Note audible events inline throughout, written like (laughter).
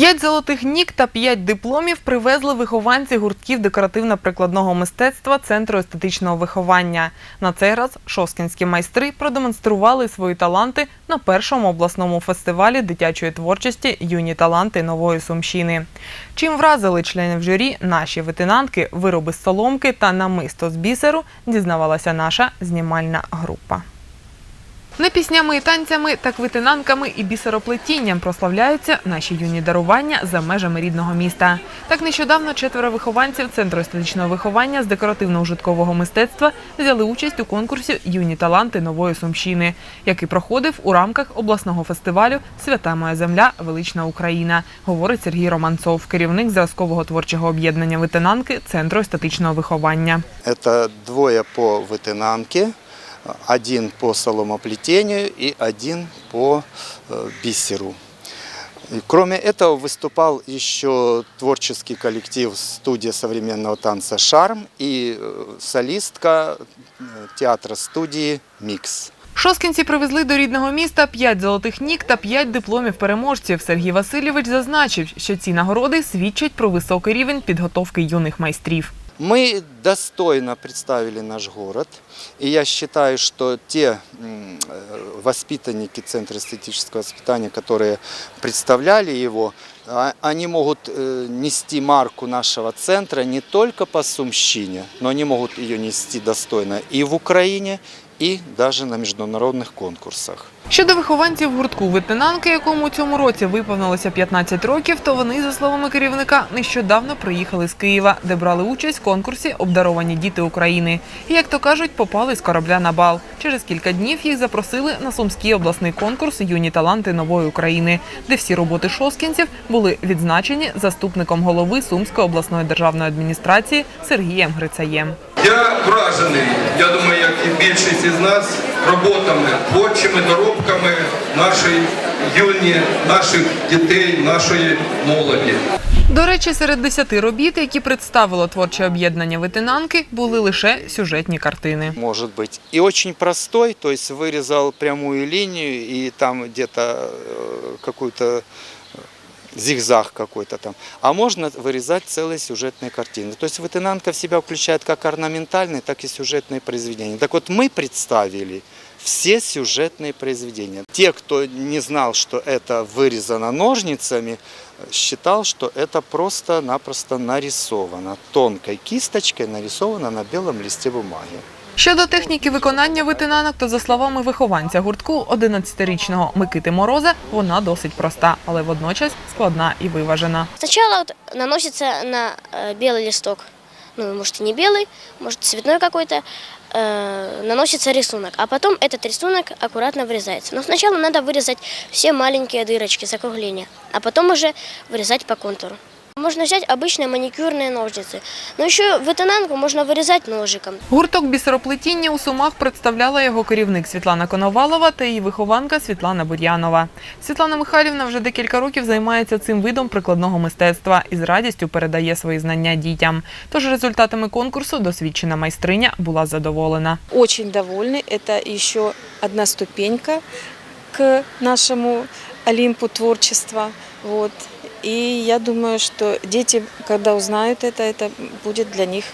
П'ять золотих нік та п'ять дипломів привезли вихованці гуртків декоративно-прикладного мистецтва Центру естетичного виховання. На цей раз шоскінські майстри продемонстрували свої таланти на першому обласному фестивалі дитячої творчості Юні таланти нової Сумщини. Чим вразили членів журі наші ветенанки, вироби з соломки та намисто з бісеру, дізнавалася наша знімальна група. Не піснями і танцями, так витинанками і бісероплетінням прославляються наші юні дарування за межами рідного міста. Так нещодавно четверо вихованців Центру естетичного виховання з декоративно-ужиткового мистецтва взяли участь у конкурсі Юні таланти нової Сумщини, який проходив у рамках обласного фестивалю Свята моя земля, велична Україна, говорить Сергій Романцов, керівник зразкового творчого об'єднання витинанки Центру естетичного виховання. Это двое по вытынанке, один по соломоплетению и один по э, бисеру. И кроме этого выступал еще творческий коллектив студия современного танца «Шарм» и э, солистка э, театра студии «Микс». Шоскінці привезли до рідного міста п'ять золотих нік та п'ять дипломів переможців. Сергій Васильович зазначив, що ці нагороди свідчать про високий рівень підготовки юних майстрів. Мы достойно представили наш город, и я считаю, что те м, э, воспитанники Центра эстетического воспитания, которые представляли его, а- они могут э, нести марку нашего центра не только по Сумщине, но они могут ее нести достойно и в Украине, и даже на международных конкурсах. Щодо вихованців гуртку витинанки, якому цьому році виповнилося 15 років, то вони, за словами керівника, нещодавно приїхали з Києва, де брали участь в конкурсі Обдаровані діти України. І, як то кажуть, попали з корабля на бал. Через кілька днів їх запросили на Сумський обласний конкурс Юні таланти нової України, де всі роботи шоскінців були відзначені заступником голови Сумської обласної державної адміністрації Сергієм Грицаєм. Я вражений, я думаю, як і більшість із нас, роботами, творчими доробками нашої юні, наших дітей, нашої молоді. До речі, серед десяти робіт, які представило творче об'єднання витинанки, були лише сюжетні картини. может быть и очень простой, то есть вырезал прямую линию и там где-то э, какую-то э, зигзаг какой-то там. А можно вырезать целые сюжетные картины. То есть вытынанка в себя включает как орнаментальные, так и сюжетные произведения. Так вот мы представили все сюжетные произведения. Те, кто не знал, что это вырезано ножницами, считал, что это просто-напросто нарисовано. Тонкой кисточкой нарисовано на белом листе бумаги. Щодо техніки виконання витинанок, то за словами вихованця гуртку 11-річного Микити Мороза, вона досить проста, але водночас складна і виважена. Сначала вот наносится на э, белый листок, ну, может и не белый, может цветной какой-то, э, наносится рисунок, а потом этот рисунок аккуратно вырезается. Но сначала надо вырезать все маленькие дырочки, закругления, а потом уже вырезать по контуру. Можно взять обычные маникюрные ножницы, но еще вытонанку можно вырезать ножиком. Гурток бісероплетіння у Сумах представляла його керівник Світлана Коновалова та її вихованка Світлана Бур'янова. Світлана Михайлівна вже декілька років займається цим видом прикладного мистецтва і з радістю передає свої знання дітям. Тож результатами конкурсу досвідчена майстриня була задоволена. очень довольны. Это еще одна ступенька к нашему Олимпу творчества. Вот. И я думаю, что дети, когда узнают это, это будет для них,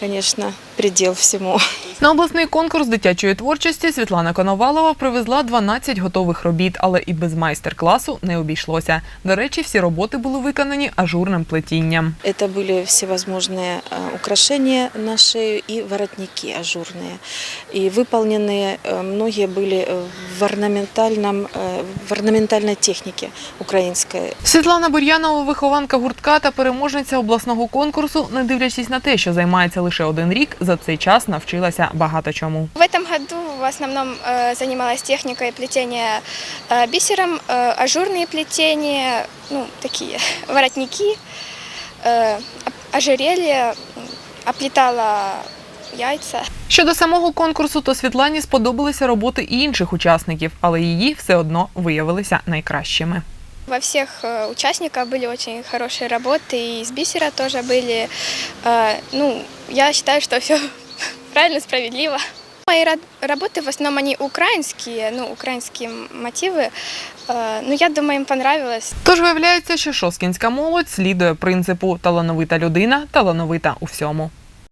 конечно, предел всему. На обласний конкурс дитячої творчості Світлана Коновалова привезла 12 готових робіт, але і без майстер-класу не обійшлося. До речі, всі роботи були виконані ажурним плетінням. Это были всевозможные э, украшения на шею и воротники ажурные. И выполненные э, многие были э, в, орнаментальном, э, в орнаментальной технике украинской. Світлана Бур'янова, вихованка гуртка та переможниця обласного конкурсу, не дивлячись на те, що займається лише один рік, за цей час навчилася багато чому. В этом году в основном э, занималась техникой плетения э, бисером, э, ажурные плетения, ну, такие (laughs) воротники, э, оп- ожерелья, м, оплетала яйца. Щодо самого конкурсу, то Світлані сподобалися роботи і інших учасників, але її все одно виявилися найкращими. Во всех э, участников были очень хорошие работы, и из бисера тоже были. Э, ну, я считаю, что все (laughs) правильно, справедливо. Мои ра- работы в основном они украинские, ну, украинские мотивы. Э, Ну, я думаю, им понравилось. Тож виявляється, що шоскінська молодь слідує принципу талановита людина, талановита у всьому.